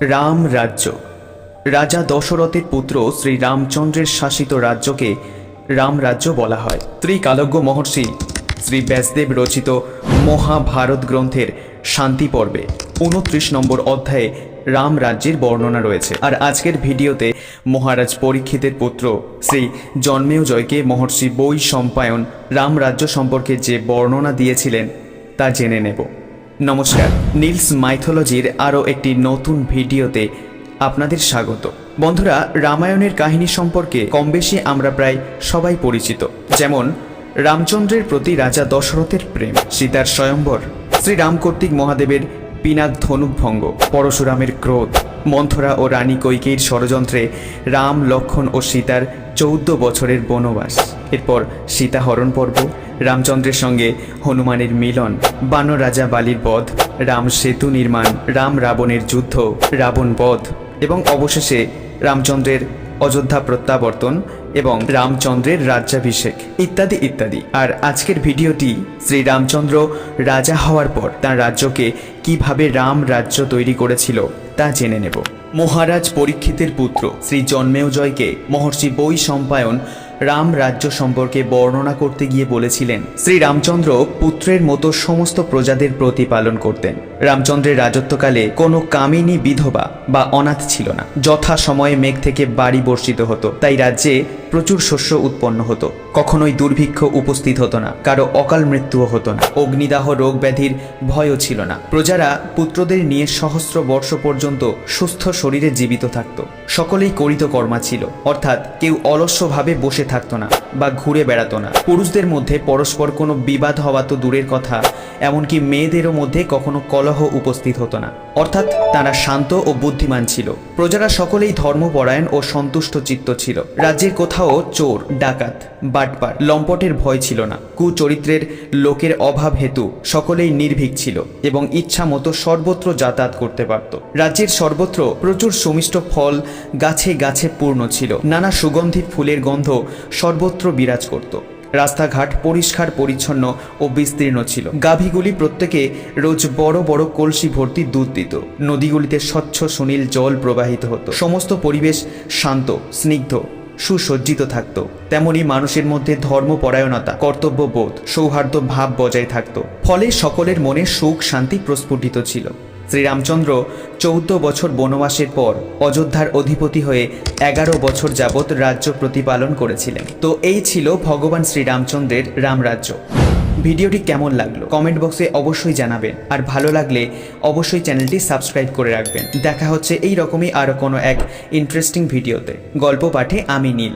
রাম রাজ্য। রাজা দশরথের পুত্র শ্রী রামচন্দ্রের শাসিত রাজ্যকে রাম রাজ্য বলা হয়। ত্রিকালজ্ঞ মহর্ষি শ্রী ব্যাসদেব রচিত মহাভারত গ্রন্থের শান্তি পর্বে উনত্রিশ নম্বর অধ্যায়ে রাম রাজ্যের বর্ণনা রয়েছে। আর আজকের ভিডিওতে মহারাজ পরীক্ষিতের পুত্র শ্রী জন্মেজয়কে মহর্ষি বই সম্পায়ন রাম রাজ্য সম্পর্কে যে বর্ণনা দিয়েছিলেন তা জেনে নেব। নমস্কার নীলস মাইথোলজির আরও একটি নতুন ভিডিওতে আপনাদের স্বাগত। বন্ধুরা, রামায়ণের কাহিনী সম্পর্কে কম বেশি আমরা প্রায় সবাই পরিচিত। যেমন, রামচন্দ্রের প্রতি রাজা দশরথের প্রেম, সীতার স্বয়ম্বর, শ্রীরাম কর্তৃক মহাদেবের পিনাক ধনুকভঙ্গ পরশুরামের ক্রোধ, মন্থরা ও রানী কৈকেয়ীর ষড়যন্ত্রে রাম, লক্ষণ ও সীতার চৌদ্দ বছরের বনবাস। এরপর সীতাহরণ পর্ব, রামচন্দ্রের সঙ্গে হনুমানের মিলন বানর রাজা বালির বধ, রাম সেতু নির্মাণ, রাম রাবণের যুদ্ধ, রাবণ বধ এবং অবশেষে রামচন্দ্রের অযোধ্যা প্রত্যাবর্তন এবং রামচন্দ্রের রাজ্যাভিষেক ইত্যাদি ইত্যাদি। আর আজকের ভিডিওটি শ্রী রামচন্দ্র রাজা হওয়ার পর তার রাজ্যকে কীভাবে রাম রাজ্য তৈরি করেছিল তা জেনে নেব। মহারাজ পরীক্ষিতের পুত্র শ্রী জন্মেজয়কে মহর্ষি বই সম্পায়ন রাম রাজ্য সম্পর্কে বর্ণনা করতে গিয়ে বলেছিলেন, শ্রী রামচন্দ্র পুত্রের মতো সমস্ত প্রজাদের প্রতিপালন করতেন। রামচন্দ্রের রাজত্বকালে কোনো কামিনী বিধবা বা অনাথ ছিল না। যথা সময়ে মেঘ থেকে বাড়ি বর্ষিত হতো, তাই রাজ্যে প্রচুর শস্য উৎপন্ন হতো। কখনোই দুর্ভিক্ষ উপস্থিত হতো না, কারও অকাল মৃত্যুও হতো না, অগ্নিদাহ রোগ ব্যাধির ভয়ও ছিল না। প্রজারা পুত্রদের নিয়ে সহস্র বর্ষ পর্যন্ত সুস্থ শরীরে জীবিত থাকত। সকলেই করিত কর্মা ছিল। অর্থাৎ কেউ অলস্যভাবে বসে থাকতো না বা ঘুরে বেড়াতো না। পুরুষদের মধ্যে পরস্পর কোনো বিবাদ হওয়া তো দূরের কথা, এমনকি মেয়েদেরও মধ্যে কখনো কলহ উপস্থিত হতো না। অর্থাৎ তারা শান্ত ও বুদ্ধিমান ছিল। প্রজারা সকলেই ধর্মপরায়ণ ও সন্তুষ্ট চিত্ত ছিল। রাজ্যের কোথাও চোর, ডাকাত, বাটপার, লম্পটের ভয় ছিল না। কুচরিত্রের লোকের অভাব হেতু সকলেই নির্ভীক ছিল এবং ইচ্ছা মতো সর্বত্র যাতায়াত করতে পারত। রাজ্যের সর্বত্র প্রচুর সুমিষ্ট ফল গাছে গাছে পূর্ণ ছিল। নানা সুগন্ধি ফুলের গন্ধ সর্বত্র বিরাজ করত। রাস্তাঘাট পরিষ্কার, পরিচ্ছন্ন ও বিস্তীর্ণ ছিল। গাভীগুলি প্রত্যেকে রোজ বড় বড় কলসি ভর্তি দুধ দিত। নদীগুলিতে স্বচ্ছ সুনীল জল প্রবাহিত হতো। সমস্ত পরিবেশ শান্ত, স্নিগ্ধ, সুসজ্জিত থাকত। তেমনি মানুষের মধ্যে ধর্মপরায়ণতা, কর্তব্যবোধ, সৌহার্দ্য ভাব বজায় থাকত। ফলে সকলের মনে সুখ শান্তি প্রস্ফুটিত ছিল। শ্রীরামচন্দ্র চৌদ্দ বছর বনবাসের পর অযোধ্যার অধিপতি হয়ে এগারো বছর যাবৎ রাজ্য প্রতিপালন করেছিলেন। তো এই ছিল ভগবান শ্রীরামচন্দ্রের রামরাজ্য। ভিডিওটি কেমন লাগল? কমেন্ট বক্সে অবশ্যই জানাবেন। আর ভালো লাগলে অবশ্যই চ্যানেলটি সাবস্ক্রাইব করে রাখবেন। দেখা হচ্ছে এই রকমই আরও কোনো এক ইন্টারেস্টিং ভিডিওতে। গল্প পাঠে আমি নীল।